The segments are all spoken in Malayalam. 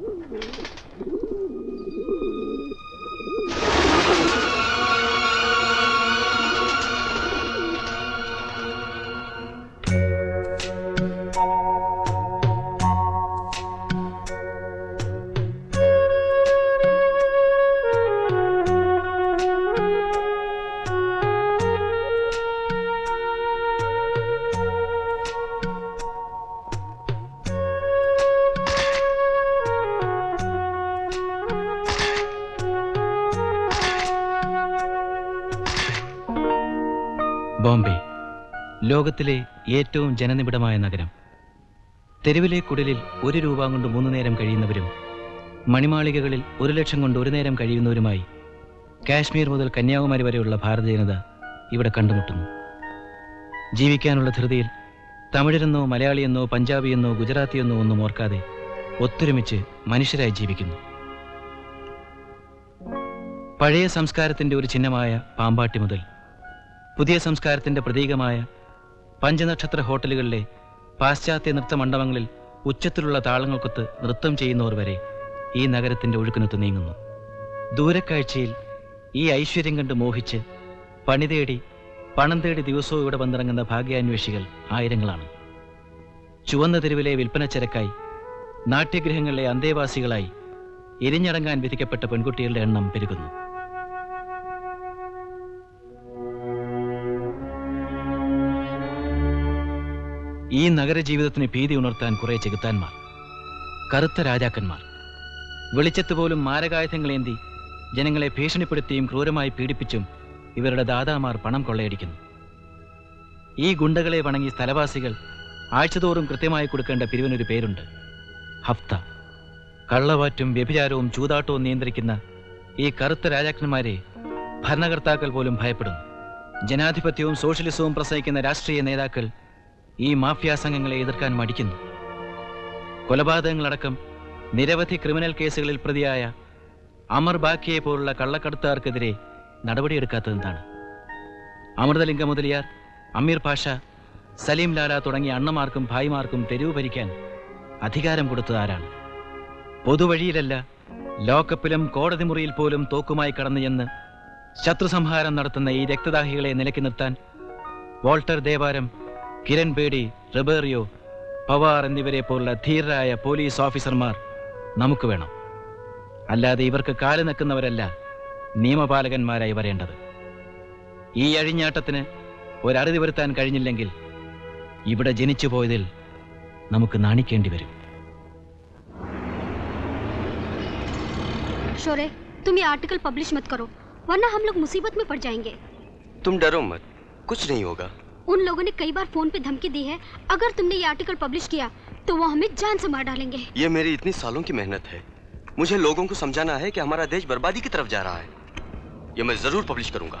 Ooh, ooh, ooh. ബോംബെ ലോകത്തിലെ ഏറ്റവും ജനനിബിഡമായ നഗരം. തെരുവിലെ കുടലിൽ ഒരു രൂപ കൊണ്ട് മൂന്ന് നേരം കഴിയുന്നവരും മണിമാളികകളിൽ ഒരു ലക്ഷം കൊണ്ട് ഒരു നേരം കഴിയുന്നവരുമായി കാശ്മീർ മുതൽ കന്യാകുമാരി വരെയുള്ള ഭാരത ജനത ഇവിടെ കണ്ടുമുട്ടുന്നു. ജീവിക്കാനുള്ള ധൃതിയിൽ തമിഴരെന്നോ മലയാളിയെന്നോ പഞ്ചാബിയെന്നോ ഗുജറാത്തിയെന്നോ ഒന്നും ഓർക്കാതെ ഒത്തൊരുമിച്ച് മനുഷ്യരായി ജീവിക്കുന്നു. പഴയ സംസ്കാരത്തിന്റെ ഒരു ചിഹ്നമായ പാമ്പാട്ടി മുതൽ പുതിയ സംസ്കാരത്തിന്റെ പ്രതീകമായ പഞ്ചനക്ഷത്ര ഹോട്ടലുകളിലെ പാശ്ചാത്യ നൃത്ത മണ്ഡപങ്ങളിൽ ഉച്ചത്തിലുള്ള താളങ്ങൾക്കൊത്ത് നൃത്തം ചെയ്യുന്നവർ വരെ ഈ നഗരത്തിന്റെ ഒഴുക്കിനൊത്ത് നീങ്ങുന്നു. ദൂരക്കാഴ്ചയിൽ ഈ ഐശ്വര്യം കണ്ട് മോഹിച്ച് പണി തേടി പണം തേടി ദിവസവും ഇവിടെ വന്നിറങ്ങുന്ന ഭാഗ്യാന്വേഷികൾ ആയിരങ്ങളാണ്. ചുവന്ന തെരുവിലെ വിൽപ്പനച്ചരക്കായി നാട്യഗ്രഹങ്ങളിലെ അന്തേവാസികളായി എരിഞ്ഞടങ്ങാൻ വിധിക്കപ്പെട്ട പെൺകുട്ടികളുടെ എണ്ണം പെരുകുന്നു. ഈ നഗരജീവിതത്തിന് ഭീതി ഉണർത്താൻ കുറെ ചെകുത്താന്മാർ കറുത്ത രാജാക്കന്മാർ. വെളിച്ചത്ത് പോലും മാരകായുധങ്ങളേന്തി ജനങ്ങളെ ഭീഷണിപ്പെടുത്തിയും ക്രൂരമായി പീഡിപ്പിച്ചും ഇവരുടെ ദാതാമാർ പണം കൊള്ളയടിക്കുന്നു. ഈ ഗുണ്ടകളെ വണങ്ങി സ്ഥലവാസികൾ ആഴ്ചതോറും കൃത്യമായി കൊടുക്കേണ്ട പിരിവിനൊരു പേരുണ്ട്. ഹഫ്ത. കള്ളവാറ്റും വ്യഭിചാരവും ചൂതാട്ടവും നിയന്ത്രിക്കുന്ന ഈ കറുത്ത രാജാക്കന്മാരെ ഭരണകർത്താക്കൾ പോലും ഭയപ്പെടുന്നു. ജനാധിപത്യവും സോഷ്യലിസവും പ്രസവിക്കുന്ന രാഷ്ട്രീയ നേതാക്കൾ ഈ മാഫിയ സംഘങ്ങളെ എതിർക്കാൻ മടിക്കുന്നു. കൊലപാതകങ്ങളടക്കം നിരവധി ക്രിമിനൽ കേസുകളിൽ പ്രതിയായ അമർ ബാക്കിയെ പോലുള്ള കള്ളക്കടത്തുകാർക്കെതിരെ നടപടിയെടുക്കാത്തതെന്താണ് അമൃതലിംഗ മുതലിയാർ അമീർ പാഷ സലീം ലാല തുടങ്ങിയ അണ്ണമാർക്കും ഭായിമാർക്കും തെരുവ് ഭരിക്കാൻ അധികാരം കൊടുത്തത് ആരാണ്? പൊതുവഴിയിലല്ല ലോക്കപ്പിലും കോടതി മുറിയിൽ പോലും തോക്കുമായി കടന്നു ചെന്ന് ശത്രുസംഹാരം നടത്തുന്ന ഈ രക്തദാഹികളെ നിലയ്ക്ക് നിർത്താൻ വോൾട്ടർ ദേവാരം കിരൺ ബേഡി റെബേറിയോ പവാർ എന്നിവരെ പോലുള്ള ധീരരായ പോലീസ് ഓഫീസർമാർ നമുക്ക് വേണം അല്ലാതെ ഇവർക്ക് കാല് നിൽക്കുന്നവരല്ല നിയമപാലകന്മാരായി വരേണ്ടത് ഈ അഴിഞ്ഞാട്ടത്തിന് ഒരറുതി വരുത്താൻ കഴിഞ്ഞില്ലെങ്കിൽ ഇവിടെ ജനിച്ചു പോയതിൽ നമുക്ക് നാണിക്കേണ്ടി വരും शोरे तुम ये आर्टिकल पब्लिश मत करो वरना हम लोग मुसीबत में पड़ जाएंगे तुम डरो मत कुछ नहीं होगा उन लोगों ने कई बार फ़ोन पे धमकी दी है। अगर तुमने ये आर्टिकल पब्लिश किया तो वो हमें जान से मार डालेंगे। ये मेरी इतनी सालों की मेहनत है। मुझे लोगों को समझाना है कि हमारा देश बर्बादी की तरफ़ जा रहा है। ये मैं ज़रूर पब्लिश करूँगा।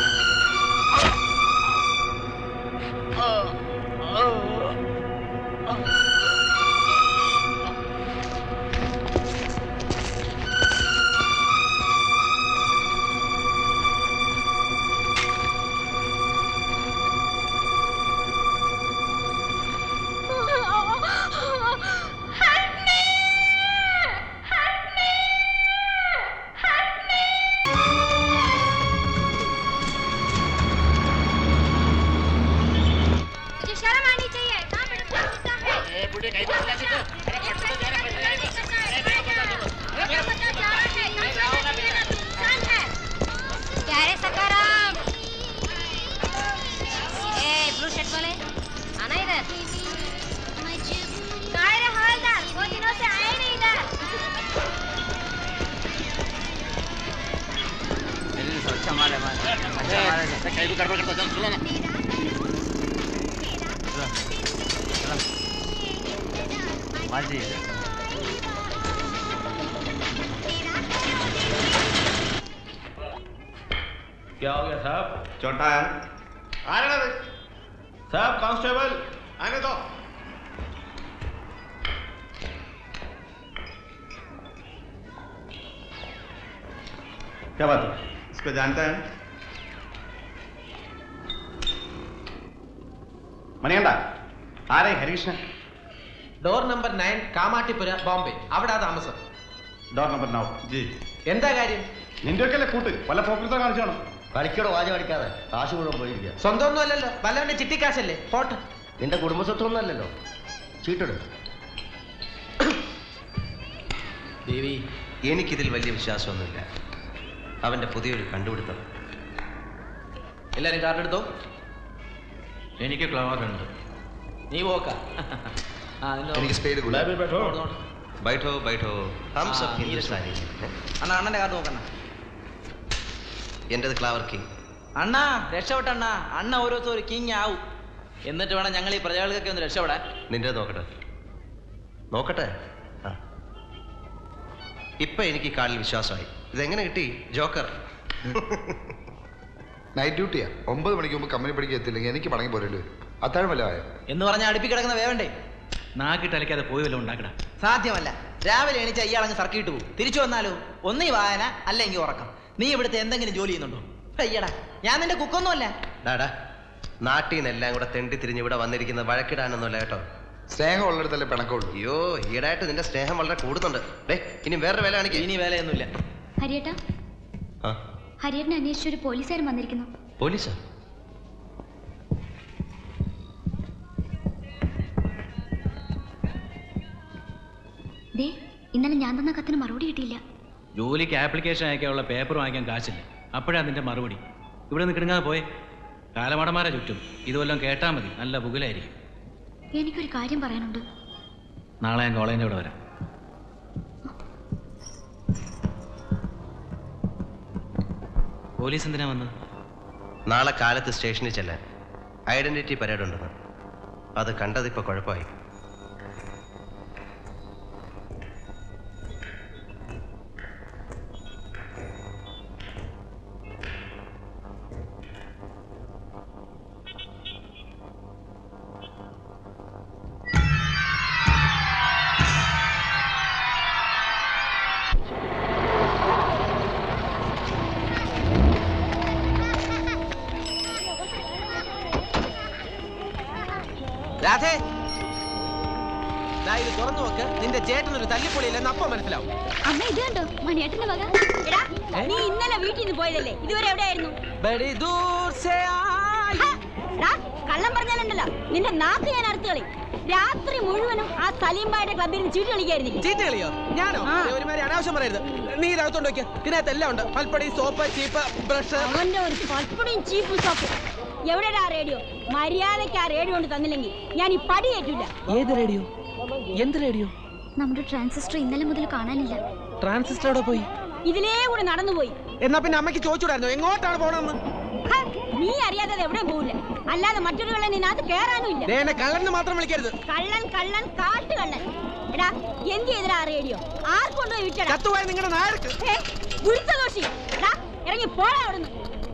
क्या हो गया साहब? छोटा है। आ रहा है साहब कांस्टेबल। आने दो। क्या बात है? इसको जानता है। മണിയണ്ട ആരെ Harikrishnan? Door number nine Kamathipura Bombay. അവിടെ താമസം. ഡോർ നമ്പർ നൗ ജി. എന്താ കാര്യം? നിന്റെ ഒക്കെ അല്ലേ കൂട്ട്? പല പോക്കൃത കാണിച്ചാണ്. കളിക്കടോ വാജ കളിക്കാതെ. കാശ് മുഴുവൻ പോയിരിക്കുക സ്വന്തമൊന്നും അല്ലല്ലോ. വല്ലവന്റെ ചിട്ടിക്കാശല്ലേ. പോട്ട്. നിന്റെ കുടുംബസ്വത്വമൊന്നും അല്ലല്ലോ. ചീട്ടെടു. ദേവി എനിക്കിതിൽ വലിയ വിശ്വാസമൊന്നുമില്ല. അവന്റെ പുതിയൊരു കണ്ടുപിടുത്തം. എല്ലാരും കാർഡ് എടുത്തോ? എനിക്ക് ക്ലവർ ഉണ്ട്. നീ പോക്ക. ആ എനിക്ക് സ്പേഡ്. ബൈഠോ ബൈഠോ ഹിന്ദുസ്ഥാനി അണ്ണാ കാർഡ് നോക്കണ്ണ എന്റെത് ക്ലാവർ കിങ് അണ്ണാ രക്ഷപ്പെട്ട അണ്ണാ. അണ്ണ ഓരോരുത്തർ ഒരു കിങ് ആവും. എന്നിട്ട് വേണം ഞങ്ങൾ ഈ പ്രജകൾക്കൊക്കെ ഒന്ന് രക്ഷപ്പെടാൻ. നിന്റെ നോക്കട്ടെ. നോക്കട്ടെ? ആ. ഇപ്പൊ എനിക്ക് കാലിൽ വിശ്വാസമായി. ഇതെങ്ങനെ കിട്ടി? ജോക്കർ. നൈറ്റ് ഡ്യൂട്ടിയാ ഒമ്പത് മണിക്ക് മുമ്പ് കമ്പനി പഠിക്കാൻ എത്തില്ലെങ്കിൽ എനിക്ക് മടങ്ങി പോരേണ്ടി വരും. അത്താഴം വല്ല ആയോ? എന്ന് പറഞ്ഞാൽ അടുപ്പി കിടക്കുന്ന വേവണ്ടേ? നാക്കിട്ട് അലക്കാതെ പോയി വല്ലതും ഉണ്ടാക്കടാ. സാധ്യമല്ല. രാവിലെ എണീച്ച ഇയാളങ്ങ് സർക്കിട്ട് പോകും. തിരിച്ചു വന്നാലോ ഒന്നീ വായന അല്ലെങ്കിൽ ഉറക്കം. നീ ഇവിടുത്തെ എന്തെങ്കിലും ജോലി ചെയ്യുന്നുണ്ടോ? അയ്യടാ ഞാൻ നിന്റെ കുക്കൊന്നുമല്ല. ഡാടാ നാട്ടിൽ നിന്നെല്ലാം കൂടെ തെണ്ടി തിരിഞ്ഞ് ഇവിടെ വന്നിരിക്കുന്നത് വഴക്കിടാനൊന്നുമല്ല കേട്ടോ. സ്നേഹം ഉള്ളിടത്തല്ലേ പിണക്കമുള്ളൂ? അയ്യോ ഈടായിട്ട് നിന്റെ സ്നേഹം വളരെ കൂടുന്നുണ്ട്. ഡേ ഇനി വേറെ വില കാണിക്കേ. ഇനി വേലയൊന്നുമില്ല. ഹരിയേട്ടാ. ആ. ഹരിയേട്ടനെ അന്വേഷിച്ച് ഒരു പോലീസുകാരൻ വന്നിരിക്കുന്നു. പോലീസാ? ദേ ഇന്നലെ ഞാൻ തന്ന കത്തിന് മറുപടി കിട്ടിയില്ല. ജോലിക്ക് ആപ്ലിക്കേഷൻ അയക്കാനുള്ള പേപ്പർ വാങ്ങിക്കാൻ കാശില്ല. അപ്പോഴാ അതിന്റെ മറുപടി. ഇവിടെ നിന്ന് കിടങ്ങാതെ പോയെ. കാലമടമാരെ ചുറ്റും. ഇതുവല്ലോ കേട്ടാ മതി. നല്ല പുകലായിരിക്കും. എനിക്കൊരു കാര്യം പറയാനുണ്ട്. നാളെ ഞാൻ കോളേജിന്റെ ഇവിടെ വരാം. പോലീസ് എന്തിനാ വന്നത്? നാളെ കാലത്ത് സ്റ്റേഷനിൽ ചെല്ലാൻ ഐഡന്റിറ്റി പരേഡ് ഉണ്ടെന്ന് അത് കണ്ടതിപ്പോ കുഴപ്പമായി. തല്ലിപ്പൊളിയില്ലെന്ന് അപ്പം മനസ്സിലാവും. അമ്മ ഇത് കണ്ടോ? മണിയേട്ടന്റെ വക നീ ഇന്നലെ വീട്ടിൽ നിന്ന് പോയതല്ലേ? ഇതുവരെ എവിടെയായിരുന്നു? ബഡി ദൂർ സേ കള്ളം പറഞ്ഞാലുണ്ടല്ലോ. നിന്റെ നാക്ക് ഞാൻ അടുത്ത് കളി. രാത്രി മുഴുവനും ആ സലീംബായുടെ ക്ലബിൽ നിന്ന് ചീട്ട് കളിക്കായിരുന്നില്ല? ചീട്ട് കളിയോ? ഞാനോ? ആ. നീ ഒരുമാതിരി അനാവശ്യം പറയരുത്. നീ ഇതകത്തോണ്ട് വെക്ക് ഇതിനകത്ത് എല്ലാം ഉണ്ട്. പൽപ്പടി സോപ്പ് ചീപ്പ് ബ്രഷ്. അവന്റെ ഒരു പൽപ്പടിയും ചീപ്പ് എവിടെടാ റേഡിയോ മര്യാദയ്ക്ക് ആ റേഡിയോ കൊണ്ട് തന്നില്ലെങ്കിൽ ഞാൻ ഈ പടി ഏറ്റില്ല ഏത് റേഡിയോ എന്ത് റേഡിയോ നമ്മുടെ ട്രാൻസിസ്റ്റർ ഇന്നലെ മുതൽ കാണാനില്ല. ട്രാൻസിസ്റ്റർ അവിടെ പോയി? ഇതിലേ കൂടെ നടന്നുപോയി. എന്നാ പിന്നെ അമ്മയ്ക്ക് ചോദിച്ചുടായിരുന്നു എങ്ങോട്ടാണ് പോണെന്ന് നീ അറിയാതെ എവിടെ പോവില്ല. അല്ലാതെ മറ്റൊരു കള്ളൻ ഇതിനകത്ത് കേറാനും ഇല്ല. ദേ, എന്നെ കള്ളന്ന് മാത്രം വിളിക്കരുത്. കള്ളൻ കള്ളൻ കാട്ടു കള്ളൻ. എടാ എന്ത് ചെയ്തടാ ആ റേഡിയോ? ആർക്കൊണ്ടോ വിറ്റടാ. നിങ്ങളുടെ നായർക്ക്. ഏ, ഗുരുത്തദോഷി എടാ, ഇറങ്ങി പോടാ അവിടുന്ന്.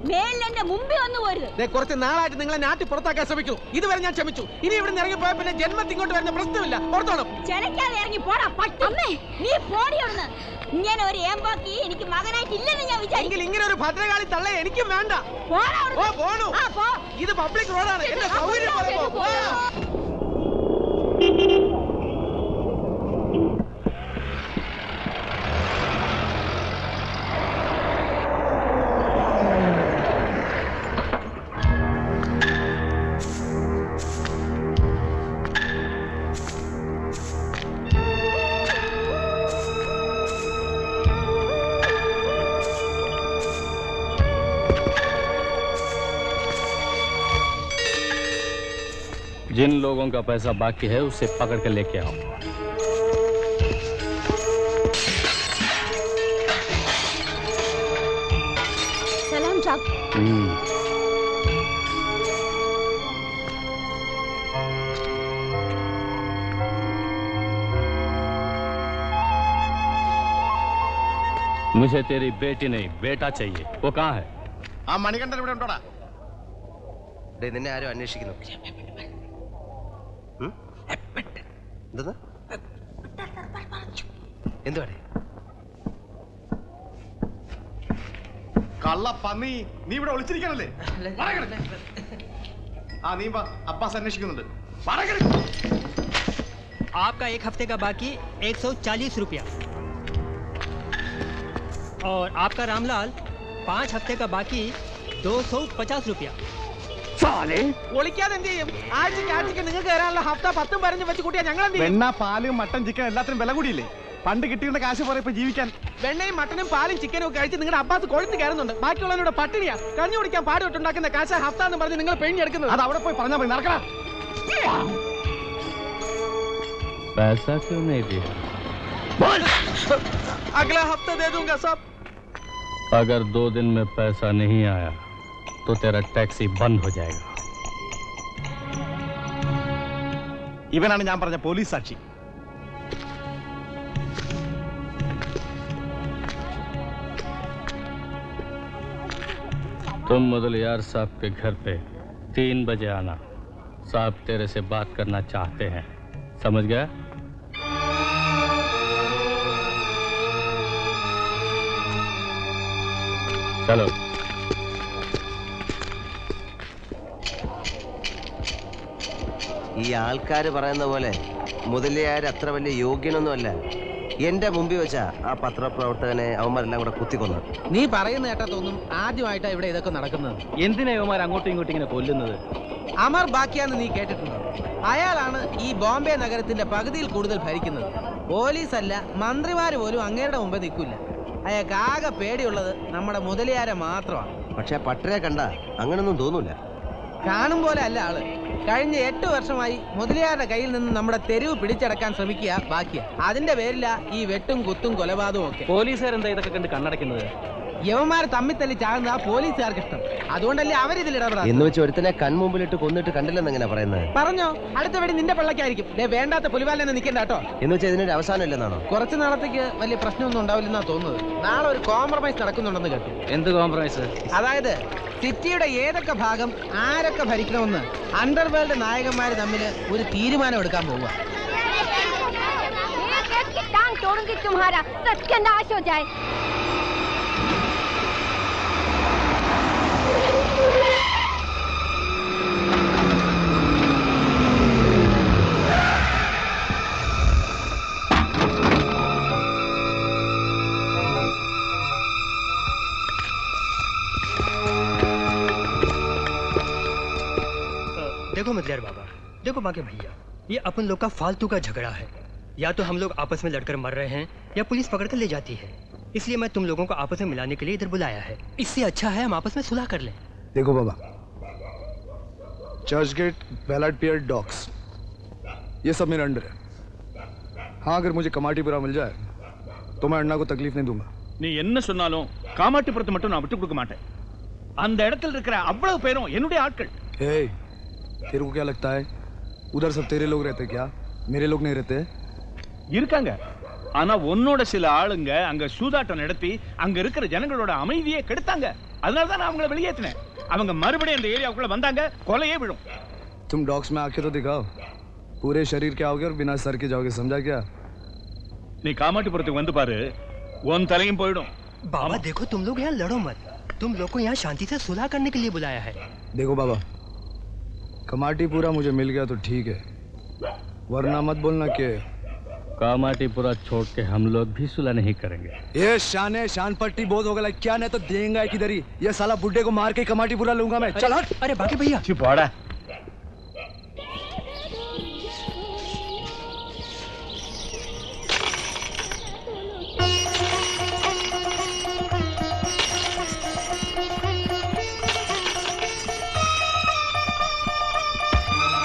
മേലിൽ എന്റെ മുമ്പിൽ വന്നു പോരുത്. കുറച്ച് നാളായിട്ട് നിങ്ങളെ നാട്ടിൽ പുറത്താക്കാൻ ശ്രമിക്കുന്നു. ഇതുവരെ ഞാൻ ക്ഷമിച്ചു. ഇനി ഇവിടെ നിന്ന് ഇറങ്ങി പോയ പിന്നെ ജന്മത്തിൽ ഇങ്ങോട്ട് വരുന്ന പ്രശ്നമില്ല. പുറത്തോണം. ചെലക്കാതെ ഇറങ്ങി പോടാ പട്ടി. അമ്മേ. നീ പോടി അവിടുന്ന്. ഇങ്ങനെ ഒരു ഏമ്പാക്കി എനിക്ക് മകനായിട്ടില്ലെന്ന് ഞാൻ എങ്കിൽ വിചാരിക്കും ഇങ്ങനെ ഒരു ഭദ്രകാളി തള്ള എനിക്കും വേണ്ട. പോടാ ഓ പോണു. ആ, പോ. ഇത് പബ്ലിക് റോഡാണ് എന്റെ സൗകര്യം जिन लोगों का पैसा बाकी है उसे पकड़ के लेके आओ। सलाम हम्म। मुझे तेरी बेटी नहीं बेटा चाहिए। वो कहाँ है? ആ मणिकंडा ഇവിടെ ഉണ്ടോടാ ഇത് ഉം? എന്തെന്ന് എന്തുവാടേ കള്ള പന്നി നീ ഇവിടെ ഒളിച്ചിരിക്കണല്ലേ വടകര. ആ നീ വാ അബ്ബാസ് അന്വേഷിക്കുന്നുണ്ട് വടകര. आपका एक हफ्ते का बाकी एक सौ चालीस रुपया और आपका रामलाल पाँच हफ्ते का बाकी दो सौ पचास रुपया ഒളിക്കാതെ എന്ത് ചെയ്യും ആഴ്ചക്ക് ആഴ്ചക്ക് നിങ്ങൾക്ക് തരാനുള്ള ഹഫ്ത പത്തും പതിനഞ്ചും വെച്ച് കൂട്ടിയാ ഞങ്ങൾ എന്ത് ചെയ്യും വെണ്ണ പാല് മട്ടൻ ചിക്കൻ എല്ലാത്തിനും വില കൂടിയില്ലേ പണ്ട് കിട്ടിയിരുന്ന കാശ് പോലെ ഇപ്പൊ ജീവിക്കാൻ വെണ്ണയും മട്ടനും പാലും ചിക്കനും ഒക്കെ കഴിച്ച് നിങ്ങളുടെ അബ്ബാസ് കൊഴുത്ത് കയറുന്നുണ്ട് ബാക്കിയുള്ളവരുടെ പട്ടിണിയാ കഞ്ഞി കുടിക്കാൻ പാടുപെട്ടുണ്ടാക്കുന്ന കാശ ഹഫ്ത എന്ന് പറഞ്ഞ് നിങ്ങൾ പെയിഞ്ഞെടുക്കുന്നത് അത് അവിടെ പോയി പറഞ്ഞാൽ മതി നടക്കടാ पैसा क्यों नहीं दिया अगला हफ्ता दे दूंगा सब अगर दो दिन में पैसा नहीं आया तो तेरा टैक्सी बंद हो जाएगा ഇവനാണ് ഞാൻ പറഞ്ഞ പോലീസ് സാക്ഷി तुम मुदलियार साहब के घर पे तीन बजे आना साहब तेरे से बात करना चाहते हैं समझ गया चलो ഈ ആൾക്കാർ പറയുന്ന പോലെ മുതലിയാർ അത്ര വലിയ യോഗ്യനൊന്നുമല്ല. എന്റെ മുമ്പിൽ വെച്ചാ ആ പത്രപ്രവർത്തകനെ അവന്മാരെല്ലാം കൂടെ കുത്തിക്കൊന്നു. നീ പറയുന്ന കേട്ടാ തോന്നും ആദ്യമായിട്ടാ ഇവിടെ ഇതൊക്കെ നടക്കുന്നത്. എന്തിനാ അവന്മാർ അങ്ങോട്ടും ഇങ്ങോട്ടും ഇങ്ങനെ കൊല്ലുന്നത്? അമർ ബാക്കിയാന്ന് നീ കേട്ടിട്ടുണ്ടോ? അയാളാണ് ഈ ബോംബെ നഗരത്തിന്റെ പകുതിയിൽ കൂടുതൽ ഭരിക്കുന്നത്. പോലീസ് അല്ല മന്ത്രിമാര് പോലും അങ്ങേരുടെ മുമ്പേ നിൽക്കില്ല. അയാൾക്ക് ആകെ പേടിയുള്ളത് നമ്മുടെ മുതലിയാരെ മാത്രമാണ്. പക്ഷെ പട്ടരെ കണ്ട അങ്ങനൊന്നും തോന്നൂല. കാണും പോലെ അല്ല ആൾ. കഴിഞ്ഞ എട്ട് വർഷമായി മുതലിയാരുടെ കയ്യിൽ നിന്ന് നമ്മുടെ തെരുവ് പിടിച്ചടക്കാൻ ശ്രമിക്കുക ബാക്കിയാ. അതിന്റെ പേരില ഈ വെട്ടും കുത്തും കൊലപാതകവും ഒക്കെ. പോലീസുകാരെന്താ ഇതൊക്കെ കണ്ട് കണ്ണടയ്ക്കുന്നത്? യവന്മാർ തമ്മിൽ തല്ലി ചാകുന്ന ആ പോലീസുകാർക്ക് ഇഷ്ടം അതുകൊണ്ടല്ലേ അവരിതിൽ ഇടപെടാം എന്ന് വെച്ച് ഒരുത്തനെ കൺമുമ്പിലിട്ട് കൊന്നിട്ട് കണ്ടില്ലെന്ന് എങ്ങനെ പറയുന്നത് പറഞ്ഞോ അടുത്ത വെടി നിന്റെ പിള്ളക്കായിരിക്കും ദേ വേണ്ടാത്ത പുലിവാലെന്ന് നിൽക്കണ്ട കേട്ടോ എന്ന് വെച്ചാൽ ഇതിനൊരു അവസാനം ഇല്ലെന്നാണോ കുറച്ച് നാളത്തേക്ക് വലിയ പ്രശ്നമൊന്നും ഉണ്ടാവില്ലെന്നാ തോന്നുന്നത് നാളെ ഒരു കോംപ്രമൈസ് നടക്കുന്നുണ്ടെന്ന് കേട്ടു എന്ത് കോംപ്രമൈസ് അതായത് സിറ്റിയുടെ ഏതൊക്കെ ഭാഗം ആരൊക്കെ ഭരിക്കണമെന്ന് അണ്ടർവേൾഡ് നായകന്മാർ തമ്മിൽ ഒരു തീരുമാനം എടുക്കാൻ പോവുക एक एक की टांग तोड़ूंगी तुम्हारा सत्यानाश हो जाए देखो मदलियार बाबा देखो बाकी भैया ये अपन लोग का फालतू का झगड़ा है या तो हम लोग आपस में लड़कर मर रहे हैं या पुलिस पकड़ कर ले जाती है इसलिए मैं तुम लोगों को आपस में मिलाने के लिए इधर बुलाया है इससे अच्छा है हम आपस में सुलह कर लें देखो बाबा Churchgate Ballard Pier docks ये सब मेरे अंडर है हाँ अगर मुझे कमाटीपुरा मिल जाए तो मैं अन्ना को तकलीफ नहीं दूंगा நீ என்ன சொன்னாலும் காமாட்டிபுரத்தை மட்டும் நான் விட்டு கொடுக்க மாட்டேன் அந்த இடத்துல இருக்கிற அவ்வளவு பேரும் என்னுடைய ஆட்கள் हे तेरे को क्या लगता है उधर सब तेरे लोग रहते क्या मेरे लोग नहीं रहते இருக்காங்க ஆனா உன்னோட சில ஆளுங்க அங்க சூதாட்டம் நடத்தி அங்க இருக்கிற ஜனங்களோட அமைதியை கெடுத்தாங்க அதனால தான் நான் அவங்கள வெளியேற்றினேன் அவங்க மறுபடியும் அந்த ஏரியாவுக்குள்ள வந்தாங்க கொலையே விழும் तुम डॉग्स में आके तो दिखाओ पूरे शरीर के आओगे और बिना सर के जाओगे समझा क्या நீ காமாட்டிபுரத்துக்கு வந்து பாரு உன் தலையும் போயிடும் बाबा देखो तुम लोग यहाँ लड़ो मत तुम लोग को यहाँ शांति से सुलह करने के लिए बुलाया है देखो बाबा कमाटीपुरा मुझे मिल गया तो ठीक है। वरना मत बोलना कि कामाटीपुरा छोड़ के हम लोग भी सुलह नहीं करेंगे। ये शान है शान पट्टी बहुत हो गया। क्या नहीं तो देंगे किधर ही? ये साला बुड्ढे को मार के कमाटीपुरा लूँगा मैं। चल हट। अरे बाकी भैया।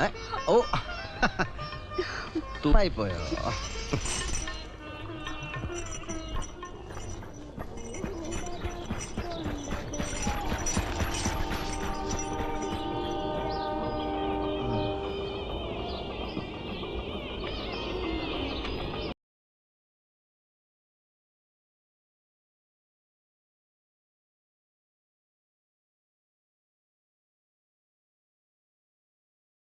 えお또 파이버요